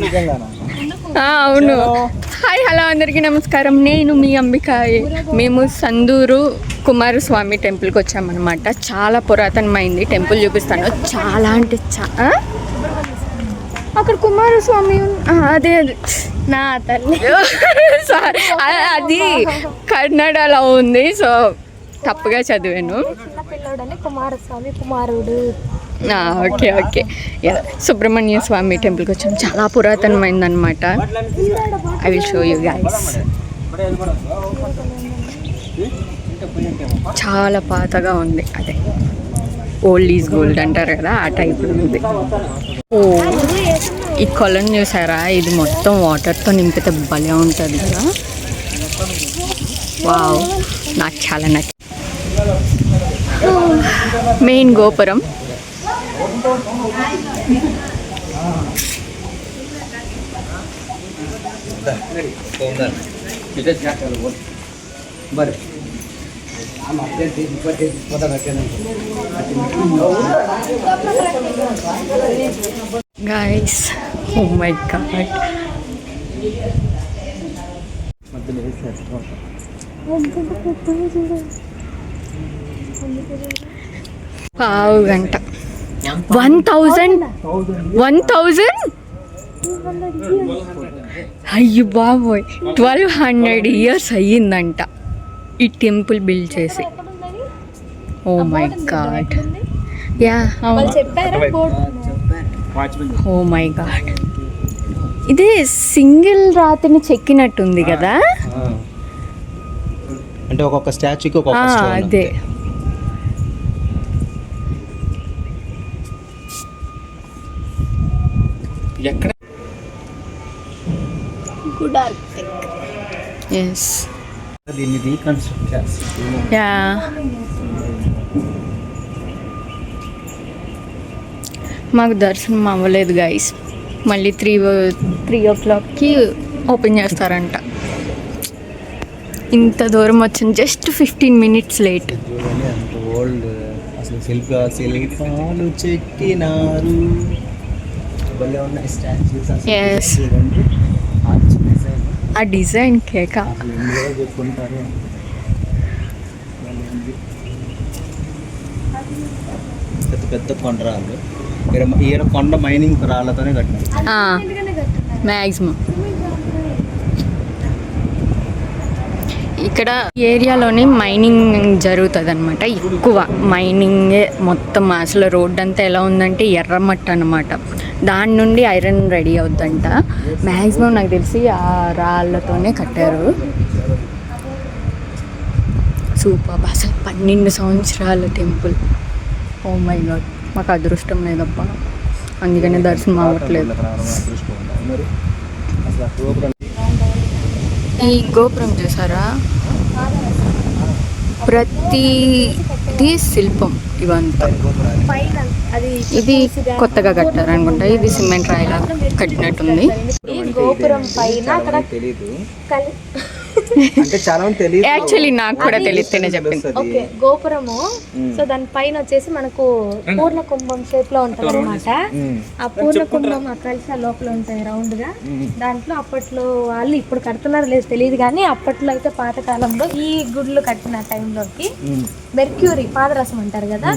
ఆ, అవును. Hi hello అందరికీ నమస్కారం. నేను మీ అంబిక మేము సందూరు కుమారస్వామి టెంపుల్కి వచ్చామన్నమాట. చాలా పురాతనమైంది టెంపుల్ చూపిస్తాను. చాలా అంటే చా? అక్కడ కుమారస్వామి అదే అదే. నా తల్లి. సారీ అది కన్నడలో ఉంది. సో తప్పుగా చదివాను. కుమారస్వామి కుమారుడు. Okay okay. సుబ్రహ్మణ్య స్వామి టెంపుల్కి వచ్చాం. చాలా పురాతనమైంది అనమాట I will show you guys చాలా పాతగా ఉంది. అదే. ఓల్డ్ ఈజ్ గోల్డ్ అంటారు కదా ఆ టైప్ ఉంది. ఓ ఈ కొలను చూసారా? ఇది మొత్తం వాటర్తో నింపితే భలే ఉంటుంది కదా. వావ్ నాకు చాలా నచ్చింది. మెయిన్ గోపురం. గైస్ ఓ మై గాడ్ పావు గంట వన్ థౌజండ్? One thousand? అయ్యో బాబోయ్. ట్వెల్వ్ హండ్రెడ్ ఇయర్స్ అయ్యిందంట ఈ టెంపుల్ బిల్డ్ చేసి. ఓ my god. Yeah oh my god. ఇది సింగిల్ రాతిని చెక్కినట్టుంది కదా? అంటే ఒక్కొక్క స్టాచ్యూకి ఒక్కొక్క అదే. ఎక్కడ? గుడ్ ఎస్ దీన్ని రీకన్స్ట్రక్ట్ చేస్తారు యా. మాకు దర్శనం అవ్వలేదు గైస్ మళ్ళీ త్రీ త్రీ ఓ క్లాక్కి ఓపెన్ చేస్తారంట. ఇంత దూరం వచ్చింది జస్ట్ ఫిఫ్టీన్ మినిట్స్ లేట్ అసలు చెక్కినారు. ఆ డిజైన్ కేక. పెద్ద పెద్ద కొండరాళ్ళు. ఈడ కొండ మైనింగ్ రాళ్ళతోనే కట్టినారు. మ్యాక్సిమం ఇక్కడ ఏరియాలోని మైనింగ్ జరుగుతుంది అనమాట ఎక్కువ మైనింగ్ మొత్తం అసలు రోడ్ అంతా ఎలా ఉందంటే ఎర్రమట్టి అనమాట దాని నుండి ఐరన్ రెడీ అవుద్దంట. మ్యాక్సిమం నాకు తెలిసి ఆ రాళ్ళతోనే కట్టారు. సూపర్ అసలు పన్నెండు సంవత్సరాల టెంపుల్. ఓ మై గాడ్ మాకు అదృష్టం లేదప్ప అందుకనే దర్శనం అవ్వట్లేదు. ఈ గోపురం చూసారా? ప్రతిది శిల్పం ఇవంతా. ఇది కొత్తగా కట్టారు అనుకుంటా ఇది సిమెంట్ రాయిలా కట్టినట్టుంది. ఈ గోపురం పైన అక్కడ తెలీదు. కలి అంటే చాలా మంది తెలియదు యాక్చువల్లీ నాకు కూడా తెలిస్తేనే చెప్పింది. ఓకే గోపురము. సో దాని పైన వచ్చేసి మనకు పూర్ణ కుంభం షేప్లో ఉంటది అనమాట ఆ పూర్ణ కుంభం ఆ కలిసా లోపల ఉంటాయి రౌండ్గా దాంట్లో అప్పట్లో వాళ్ళు ఇప్పుడు కడుతున్నారు లేదు తెలియదు కానీ అప్పట్లో అయితే పాత కాలంలో ఈ గుడ్లు కట్టిన టైంలోకి మెర్క్యూరీ పాదరసం అంటారు కదా.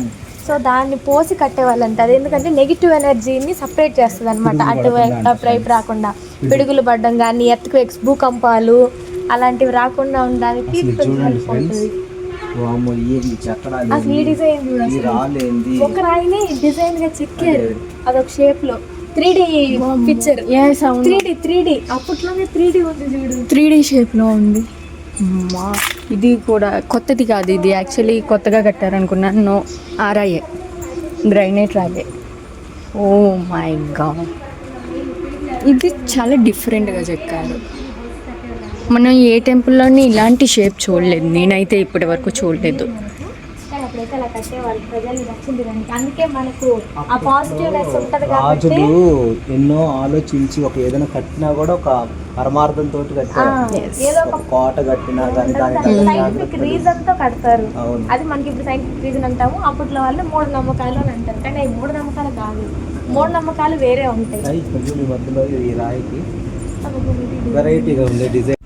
సో దాన్ని పోసి కట్టేవాళ్ళంట అది ఎందుకంటే నెగిటివ్ ఎనర్జీని సపరేట్ చేస్తుంది అనమాట అటు వైపు రాకుండా. పిడుగులు పడడం కానీ ఎర్త్క్వేక్స్ భూకంపాలు అలాంటివి రాకుండా ఉండడానికి ఈ అసలు డిజైన్ ఒక రాయిని డిజైన్గా చెక్కారు. అదొక షేప్లో. Three D picture three D three D అప్పట్లోనే త్రీ డి ఉంది చూడు. త్రీ డీ షేప్లో ఉంది. అమ్మా, ఇది కూడా కొత్తది కాదు ఇది. యాక్చువల్లీ కొత్తగా కట్టారనుకున్నాను నో ఆరాయే గ్రైనేట్ రాయే ఓ మై గా ఇది చాలా డిఫరెంట్గా చెక్కారు. మనం ఏ టెంపుల్లోని ఇలాంటి షేప్ చూడలేదు. నేనైతే ఇప్పటి వరకు చూడలేదు. అప్పుడైతే అలా కట్టేవాళ్ళు ప్రజల్ని రక్షించడానికి అందుకే మనకు ఆ పాజిటివ్నెస్ ఉంటది కాబట్టి రాజులు ఎన్నో ఆలోచించి ఒక ఏదైనా కట్టినా కూడా ఒక పరమార్థంతో ఆ, కట్టారు ఏదో ఒక ఒక కోట కట్టినా కానీ రీజన్తో కడతారు. అవును. అది మనకి ఇప్పుడు సైంటిఫిక్ రీజన్ అంటాము అప్పట్లో వాళ్ళు మూఢ నమ్మకాలు అని అంటారు. కానీ అవి మూఢ నమ్మకాలు కాదు. మూఢనమ్మకాలు వేరే ఉంటాయి. రాయి కొంచెం ఈ మధ్యలో ఈ రాయికి వెరైటీగా ఉంది డిజైన్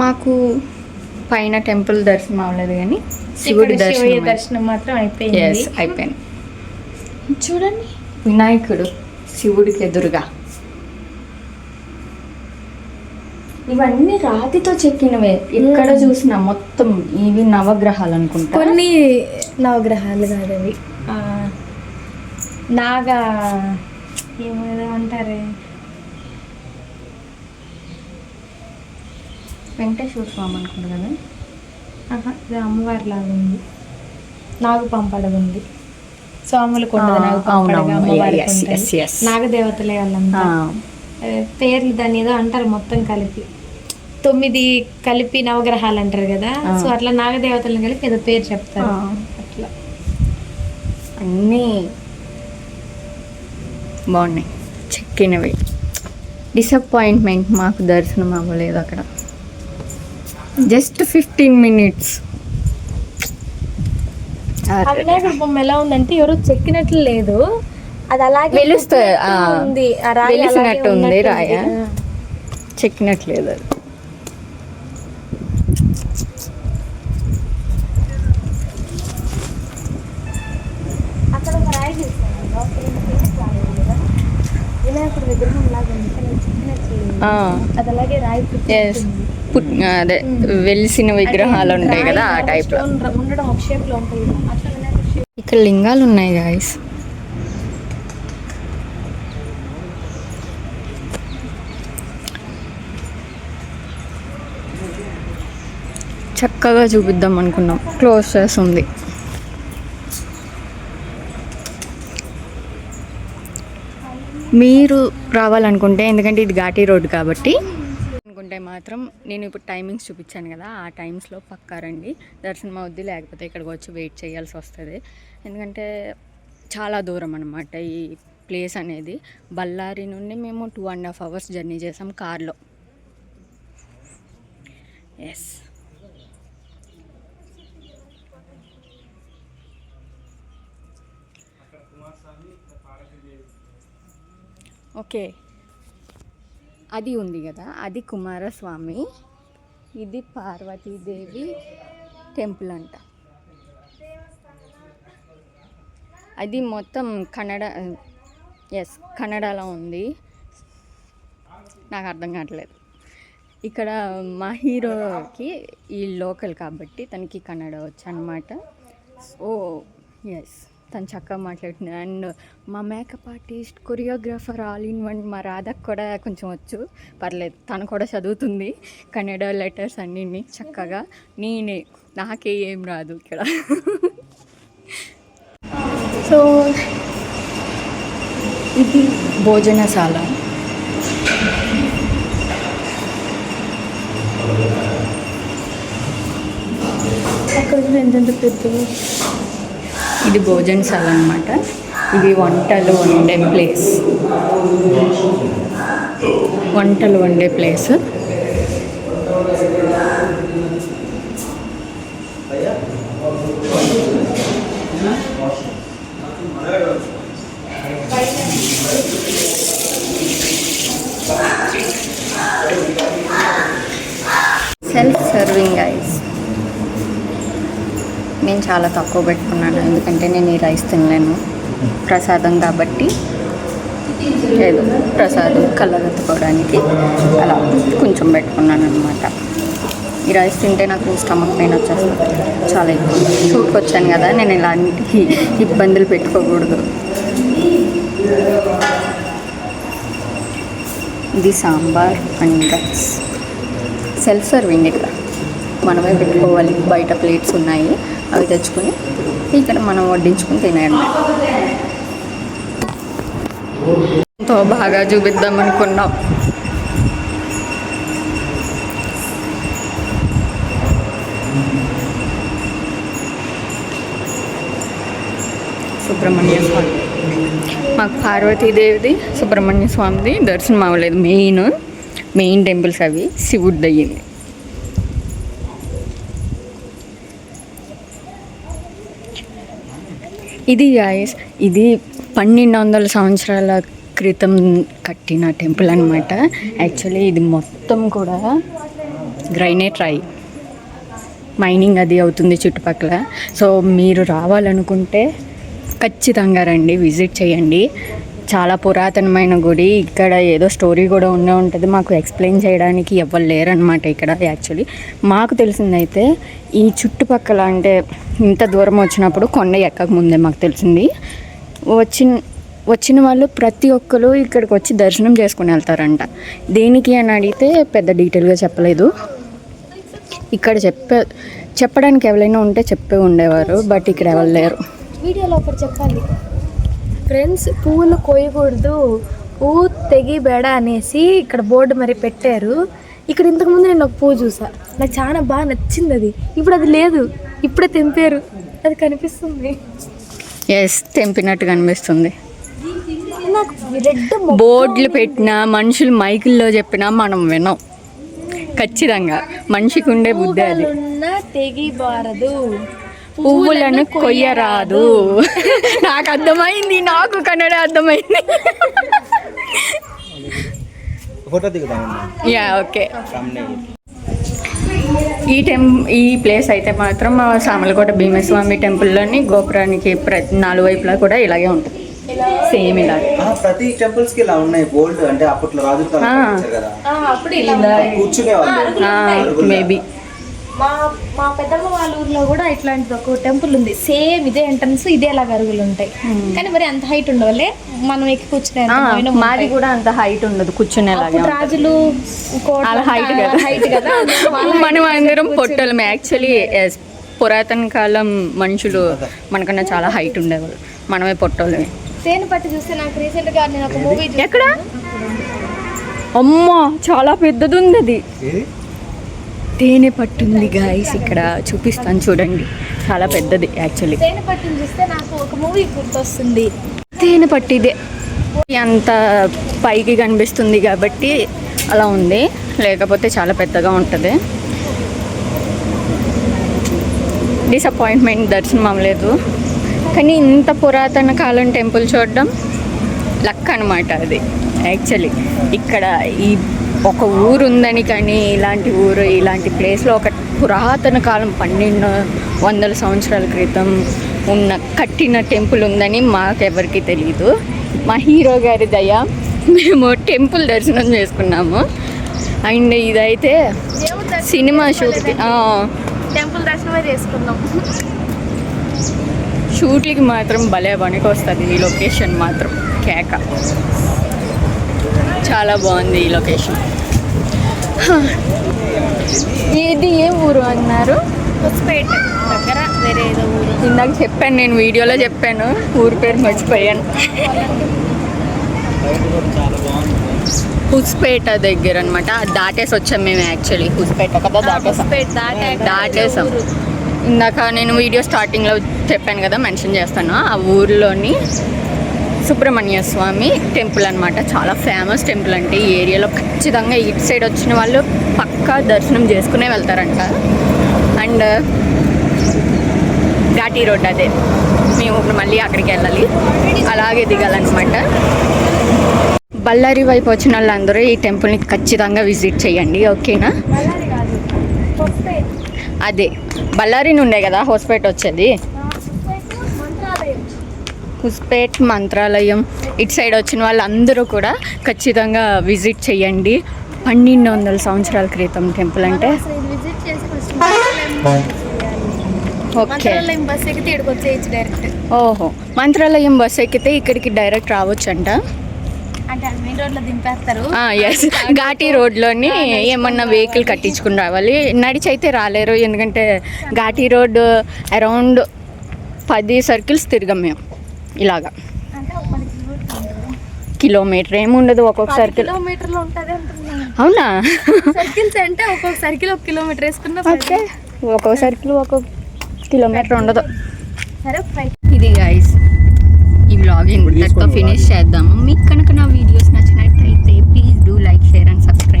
మాకు పైన టెంపుల్ దర్శనం అవ్వలేదు కానీ శివుడి దర్శనం దర్శనం మాత్రం అయిపోయింది. అయిపోయింది. చూడండి. వినాయకుడు శివుడికి ఎదురుగా. ఇవన్నీ రాతితో చెక్కినవే. ఎక్కడ చూసినా మొత్తం ఇవి నవగ్రహాలు అనుకుంటా. కొన్ని నవగ్రహాలు కాదు అవి. ఆ, నాగా ఏమేదో అంటారే వెంకటేశ్వర స్వామి అనుకుంటా కదా. ఇది అమ్మవారి లాగా ఉంది నాగు పంపడగ ఉంది yes. నాగదేవతలే వాళ్ళంతా. పేర్లు దాని ఏదో అంటారు మొత్తం కలిపి. తొమ్మిది కలిపి నవగ్రహాలు అంటారు కదా. సో అట్లా నాగదేవతలను కలిపి ఏదో పేరు చెప్తారు. అట్లా. అన్నీ బాగున్నాయి. చెక్కినవి. డిసప్పాయింట్మెంట్ మాకు దర్శనం అవ్వలేదు అక్కడ. Just fifteen minutes. వినాయకుడి బొమ్మ ఎలా ఉందంటే ఎవరో చెక్కినట్లు లేదు. అది అలాగే వెలుస్తుంది, వెలిసినట్టు ఉంది. రాయ. చెక్కినట్లేదు అది. వినాయకుడి విగ్రహం లాగా అది అలాగే రాయి అదే వెలిసిన విగ్రహాలు ఉంటాయి కదా ఆ టైప్ ఇక్కడ లింగాలు ఉన్నాయి గాయస్ చక్కగా చూపిద్దాం అనుకున్నాం. క్లోజ్ చేసి ఉంది మీరు రావాలనుకుంటే ఎందుకంటే ఇది ఘాటీ రోడ్ కాబట్టి ఉంటే మాత్రం నేను ఇప్పుడు టైమింగ్స్ చూపించాను కదా ఆ టైమ్స్లో పక్కా రండి. దర్శనం అవుద్ది లేకపోతే ఇక్కడికి వచ్చి వెయిట్ చేయాల్సి వస్తుంది. ఎందుకంటే చాలా దూరం అనమాట ఈ ప్లేస్ అనేది. బళ్ళారి నుండి మేము two and half hours journey చేసాం కార్లో. ఎస్ ఓకే అది ఉంది కదా అది కుమారస్వామి. ఇది పార్వతీదేవి టెంపుల్ అంట. అది మొత్తం కన్నడ ఎస్ కన్నడలో ఉంది. నాకు అర్థం కావట్లేదు. ఇక్కడ మా హీరోకి ఈ లోకల్ కాబట్టి తనకి కన్నడ వచ్చు అనమాట సో ఎస్ తను చక్కగా మాట్లాడుతుంది. అండ్ మా makeup artist choreographer all in one మా రాధకు కూడా కొంచెం వచ్చు. పర్లేదు తను కూడా చదువుతుంది. కన్నడ లెటర్స్ అన్నీ చక్కగా నేనే నాకే ఏం రాదు ఇక్కడ. సో ఇది భోజనశాల. అక్కడ ఎంతెంత పెద్ద ఇది భోజనశాల అనమాట ఇది వంటలు వండే ప్లేస్. వంటలు వండే ప్లేస్. సెల్ఫ్ సర్వింగ్ ఐస్ నేను చాలా తక్కువ పెట్టుకున్నాను. ఎందుకంటే నేను ఈ రైస్ తినలేను. ప్రసాదం కాబట్టి లేదు ప్రసాదం కళ్ళగత్తుకోవడానికి అలా కొంచెం పెట్టుకున్నాను అనమాట ఈ రైస్ తింటే నాకు స్టమక్ పెయిన్ వచ్చేస్తుంది. చాలా ఎక్కువ. షూట్కి వచ్చాను కదా నేను ఇలాంటి ఇబ్బందులు పెట్టుకోకూడదు. ఇది sambar and rice. Self serving ఇక్కడ మనమే పెట్టుకోవాలి. బయట ప్లేట్స్ ఉన్నాయి. అవి తెచ్చుకొని ఇక్కడ మనం వడ్డించుకుని తినేయండి ఎంతో బాగా చూపిద్దాం అనుకున్నాం. సుబ్రహ్మణ్య స్వామి. మాకు పార్వతీదేవిది సుబ్రహ్మణ్య స్వామిది దర్శనం అవ్వలేదు మెయిన్ మెయిన్ టెంపుల్స్ అవి. శివుడిది అయ్యింది ఇది గాయస్ ఇది పన్నెండు వందల సంవత్సరాల క్రితం కట్టిన టెంపుల్ అనమాట యాక్చువల్లీ ఇది మొత్తం కూడా గ్రైనేట్ రాయి. మైనింగ్ అది అవుతుంది చుట్టుపక్కల. సో మీరు రావాలనుకుంటే ఖచ్చితంగా రండి విజిట్ చేయండి. చాలా పురాతనమైన గుడి. ఇక్కడ ఏదో స్టోరీ కూడా ఉండే ఉంటుంది. మాకు ఎక్స్ప్లెయిన్ చేయడానికి ఎవరు లేరనమాట ఇక్కడ యాక్చువల్లీ. మాకు తెలిసిందైతే ఈ చుట్టుపక్కల అంటే ఇంత దూరం వచ్చినప్పుడు కొండ ఎక్కక ముందే మాకు తెలిసింది. వచ్చిన వచ్చిన వాళ్ళు ప్రతి ఒక్కరు ఇక్కడికి వచ్చి దర్శనం చేసుకుని వెళ్తారంట. దేనికి అని అడిగితే పెద్ద డీటెయిల్గా చెప్పలేదు. ఇక్కడ చెప్పే చెప్పడానికి ఎవరైనా ఉంటే చెప్పే ఉండేవారు బట్ ఇక్కడ ఎవరు లేరు. వీడియోలో ఒకటి చెప్పాలి ఫ్రెండ్స్ పువ్వులు కోయకూడదు. పువ్వు తెగి బెడ అనేసి ఇక్కడ బోర్డు మరి పెట్టారు. ఇక్కడ ఇంతకుముందు నేను ఒక పువ్వు చూసా. నాకు చాలా బాగా నచ్చింది అది. ఇప్పుడు అది లేదు. ఇప్పుడే తెంపారు. అది కనిపిస్తుంది. ఎస్ తెంపినట్టు కనిపిస్తుంది. బోర్డులు పెట్టినా మనుషులు మైకుల్లో చెప్పినా మనం వినం. ఖచ్చితంగా. మనిషికి ఉండే బుద్ధి అది. మొక్కలున్న తెగి బారదు. పువ్వులను కొయ్యరాదు. నాకు అర్థమైంది నాకు కన్నడ అర్థమైంది. Yeah okay. ఈ టెం ఈ ప్లేస్ అయితే మాత్రం సామలకోట భీమస్వామి టెంపుల్లోని గోపురానికి ప్రతి నాలుగు వైపులా కూడా ఇలాగే ఉంటుంది. సేమ్ ఇలాగే ఆ, ప్రతి టెంపుల్స్కి ఇలా ఉన్నాయి బోల్డ్ అంటే అప్పట్లో రాజు కదా. ఇలా మేబీ మా మా పెద్దమ్మ వాళ్ళ ఊర్లో కూడా ఇట్లాంటిది ఒక టెంపుల్ ఉంది. సేమ్ ఇదే ఎంట్రన్స్ ఇదే ఇలా గరుగులు ఉంటాయి. కానీ మరి అంత హైట్ ఉండవలే? మనం ఎక్కి కూర్చునే మాది కూడా అంత హైట్ ఉండదు కూర్చునేలాగే. అప్పుడు రాజులు అలా అంతా కదా. మనం అందరం పొట్టలం. యాక్చువల్లీ పురాతన కాలం మనుషులు మనకన్నా చాలా హైట్ ఉండేవాళ్ళు. మనమే పొట్టోళ్ళమే. తేనె పట్టి చూస్తే నాకు రీసెంట్గా నేను ఒక మూవీ ఎక్కడ? అమ్మా చాలా పెద్దది ఉంది అది? తేనె పట్టుంది గాయస్ ఇక్కడ చూపిస్తాను చూడండి. చాలా పెద్దది యాక్చువల్లీ తేనె పట్టిని చూస్తే నాకు ఒక మూవీ గుర్తొస్తుంది. తేనె పట్టిదే. అంత పైకి కనిపిస్తుంది కాబట్టి అలా ఉంది. లేకపోతే చాలా పెద్దగా ఉంటుంది. డిసప్పాయింట్మెంట్ దర్శనం అవ్వలేదు. కానీ ఇంత పురాతన కాలం టెంపుల్ చూడడం లక్ అనమాట అది యాక్చువల్లీ ఇక్కడ ఈ ఒక ఊరు ఉందని కానీ ఇలాంటి ఊరు ఇలాంటి ప్లేస్లో ఒక పురాతన కాలం పన్నెండు వందల సంవత్సరాల క్రితం ఉన్న కట్టిన టెంపుల్ ఉందని మాకెవరికి తెలియదు మా హీరో గారి దయ మేము టెంపుల్ దర్శనం చేసుకున్నాము. అండ్ ఇదైతే సినిమా షూట్కి టెంపుల్ దర్శనమే చేసుకుందాం. షూట్లకి మాత్రం భలే పనికి వస్తుంది ఈ లొకేషన్ మాత్రం కేక. చాలా బాగుంది ఈ లొకేషన్. ఇది ఏ ఊరు అన్నారు? హొస్పేట దగ్గర వేరే ఏదో ఊరు. ఇందాక చెప్పాను నేను వీడియోలో చెప్పాను ఊరి పేరు మర్చిపోయాను. హుస్పేట దగ్గర అనమాట దాటేసి వచ్చాం మేము యాక్చువల్లీ. హుస్పేట కదా దాటేసాం. దాటేసాం. ఇందాక నేను వీడియో స్టార్టింగ్లో చెప్పాను కదా మెన్షన్ చేస్తాను. ఆ ఊర్లోని సుబ్రహ్మణ్య స్వామి టెంపుల్ అనమాట చాలా ఫేమస్ టెంపుల్ అంటే ఈ ఏరియాలో ఖచ్చితంగా ఇటు సైడ్ వచ్చిన వాళ్ళు పక్కా దర్శనం చేసుకునే వెళ్తారంట. అండ్ ఘాటీ రోడ్ అదే. మేము ఇప్పుడు మళ్ళీ అక్కడికి వెళ్ళాలి. అలాగే దిగాలన్నమాట. బళ్ళారి వైపు వచ్చిన వాళ్ళందరూ ఈ టెంపుల్ని ఖచ్చితంగా విజిట్ చేయండి ఓకేనా? అదే. బళ్ళారి నుండే కదా హోస్పేట్ వచ్చేది? హుస్పేట్ మంత్రాలయం ఇటు సైడ్ వచ్చిన వాళ్ళందరూ కూడా ఖచ్చితంగా విజిట్ చేయండి. పన్నెండు వందల సంవత్సరాల క్రితం టెంపుల్ అంటే. ఓకే. ఓహో. మంత్రాలయం బస్ ఎక్కితే ఇక్కడికి డైరెక్ట్ రావచ్చంట. అంటే ఎస్ ఘాటీ రోడ్లోని ఏమన్నా వెహికల్ కట్టించుకుని రావాలి. నడిచి అయితే రాలేరు. ఎందుకంటే ఘాటీ రోడ్ అరౌండ్ పది సర్కిల్స్ తిరిగాం మేము. ఇలాగా. కిలోమీటర్ ఏముండదు ఒక్కొక్క పది సర్కిల్. కిలోమీటర్లు ఉంటుంది అవునా? సర్కిల్స్ అంటే ఒక్కొక్క సర్కిల్ ఒక కిలోమీటర్ వేసుకున్న ఓకే. ఒక్కొక్క సర్కిల్ ఒక్కొక్క కిలోమీటర్ ఉండదు. ఇది గైస్ ఈ ఇంతటితో ఫినిష్ చేద్దాము. మీకు కనుక నా వీడియోస్ నచ్చినట్టయితే please do like share and subscribe